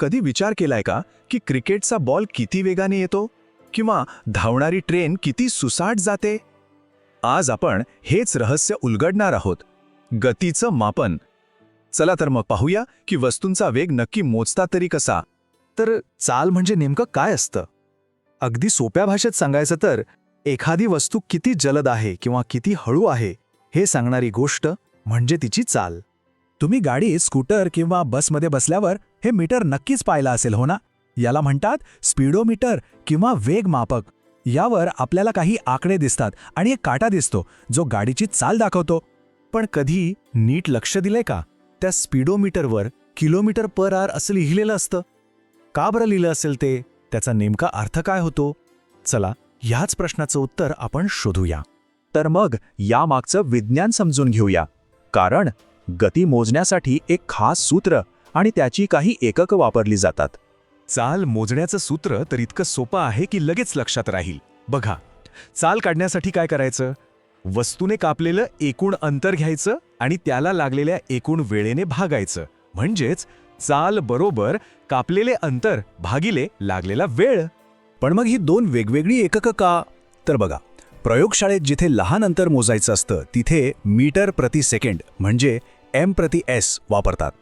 कधी विचार केलाय का की क्रिकेटचा बॉल किती वेगाने येतो? किंवा धावणारी ट्रेन किती सुसाट जाते? आज आपण हेच रहस्य उलगडणार आहोत. गतीचं मापन. चला तर मग पाहूया की वस्तूंचा वेग नक्की मोजता तरी कसा. तर चाल म्हणजे नेमकं काय असतं? अगदी सोप्या भाषेत सांगायचं तर एखादी वस्तू किती जलद आहे किंवा किती हळू आहे हे सांगणारी गोष्ट म्हणजे तिची चाल. तुम्ही गाडी स्कूटर किंवा बसमध्ये बसल्यावर हे मीटर नक्कीच पाहिलं असेल हो ना? याला म्हणतात स्पीडोमीटर किंवा वेग मापक. यावर आपल्याला काही आकडे दिसतात आणि एक काटा दिसतो जो गाडीची चाल दाखवतो. पण कधी नीट लक्ष दिलंय का? त्या स्पीडोमीटरवर किलोमीटर पर आर असं लिहिलेलं असतं. का बरं लिहिलं असेल ते? त्याचा नेमका अर्थ काय होतो? चला ह्याच प्रश्नाचं उत्तर आपण शोधूया. तर मग यामागचं विज्ञान समजून घेऊया. कारण गती मोजण्यासाठी एक खास सूत्र आणि त्याची काही एककं वापरली जातात. चाल मोजण्याचं सूत्र तर इतकं सोपं आहे की लगेच लक्षात राहील. बघा चाल काढण्यासाठी काय करायचं? वस्तूने कापलेलं एकूण अंतर घ्यायचं आणि त्याला लागलेल्या एकूण वेळेने भागायचं. म्हणजेच चाल बरोबर कापलेले अंतर भागिले लागलेला वेळ. पण मग ही दोन वेगवेगळी एककं का? तर बघा प्रयोगशाळेत जिथे लहान अंतर मोजायचं असतं तिथे मीटर प्रति सेकंड म्हणजे एम प्रति एस वापरतात.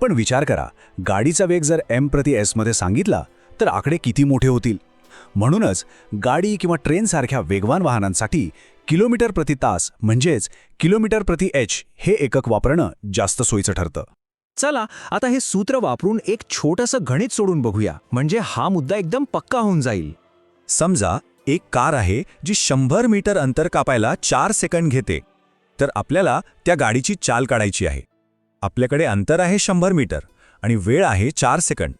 पण विचार करा गाडीचा वेग जर एम प्रति एसमध्ये सांगितला तर आकडे किती मोठे होतील? म्हणूनच गाडी किंवा ट्रेनसारख्या वेगवान वाहनांसाठी किलोमीटर प्रति तास म्हणजेच किलोमीटर प्रति एच हे एकक वापरणं जास्त सोयीचं ठरतं. चला आता हे सूत्र वापरून एक छोटंसं गणित सोडून बघूया. म्हणजे हा मुद्दा एकदम पक्का होऊन जाईल. समजा एक कार आहे जी शंभर मीटर अंतर कापायला चार सेकंड घेते. तर आपल्याला त्या गाडीची चाल काढायची आहे. आपल्याकडे अंतर आहे शंभर मीटर आणि वेळ आहे चार सेकंड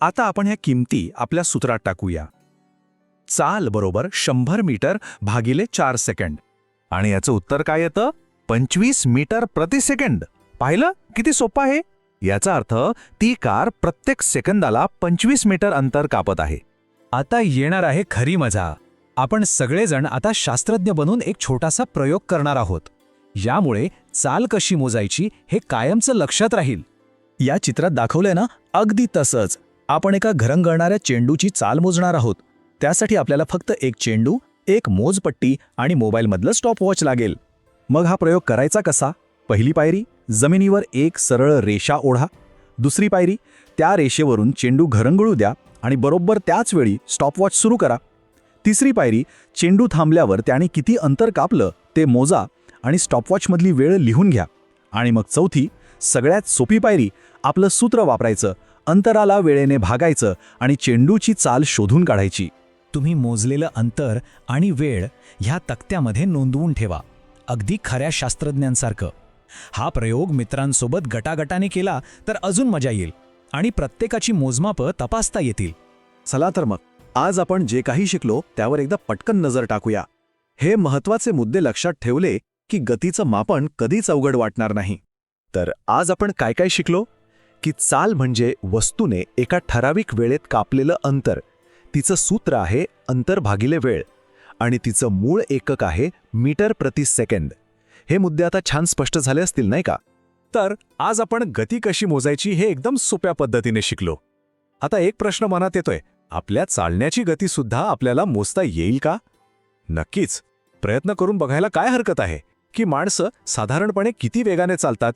आता आपण ह्या किमती आपल्या सूत्रात टाकूया. चाल बरोबर शंभर मीटर भागिले चार सेकंड आणि याचं उत्तर काय येतं? पंचवीस मीटर प्रति सेकंड पाहिलं? किती सोपं आहे? याचा अर्थ ती कार प्रत्येक सेकंदाला पंचवीस मीटर अंतर कापत आहे. आता येणार आहे खरी मजा. आपण सगळेजण आता शास्त्रज्ञ बनून एक छोटासा प्रयोग करणार आहोत. यामुळे चाल कशी मोजायची हे कायमचं लक्षात राहील. या चित्रात दाखवलंय ना अगदी तसंच. आपण एका घरंगळणाऱ्या चेंडूची चाल मोजणार आहोत. त्यासाठी आपल्याला फक्त एक चेंडू एक मोजपट्टी आणि मोबाईलमधलं स्टॉपवॉच लागेल. मग हा प्रयोग करायचा कसा? पहिली पायरी जमिनीवर एक सरळ रेषा ओढा. दुसरी पायरी त्या रेषेवरून चेंडू घरंगळू द्या आणि बरोबर त्याच वेळी स्टॉपवॉच सुरू करा. तिसरी पायरी चेंडू थांबल्यावर त्याने किती अंतर कापलं ते मोजा आणि स्टॉपवॉचमधली वेळ लिहून घ्या. आणि मग चौथी सगळ्यात सोपी पायरी आपलं सूत्र वापरायचं अंतराला वेळेने भागायचं आणि चेंडूची चाल शोधून काढायची. तुम्ही मोजलेलं अंतर आणि वेळ ह्या तक्त्यामध्ये नोंदवून ठेवा. अगदी खऱ्या शास्त्रज्ञांसारखं. हा प्रयोग मित्रांसोबत गटागटाने केला तर अजून मजा येईल आणि प्रत्येकाची मोजमापं तपासता येतील. चला तर मग आज आपण जे काही शिकलो त्यावर एकदा पटकन नजर टाकूया. हे महत्त्वाचे मुद्दे लक्षात ठेवले की गतीचं मापन कधीच अवघड वाटणार नाही. तर आज आपण काय काय शिकलो? की चाल म्हणजे वस्तूने एका ठराविक वेळेत कापलेलं अंतर. तिचं सूत्र आहे अंतर भागिले वेळ. आणि तिचं मूळ एकक आहे मीटर प्रति सेकंद. हे मुद्दे आता छान स्पष्ट झाले असतील नाही का? तर आज आपण गती कशी मोजायची हे एकदम सोप्या पद्धतीने शिकलो. आता एक प्रश्न मनात येतोय. आपल्या चालण्याची गतीसुद्धा आपल्याला मोजता येईल का? नक्कीच. प्रयत्न करून बघायला काय हरकत आहे? की माणसं साधारणपणे किती वेगाने चालतात?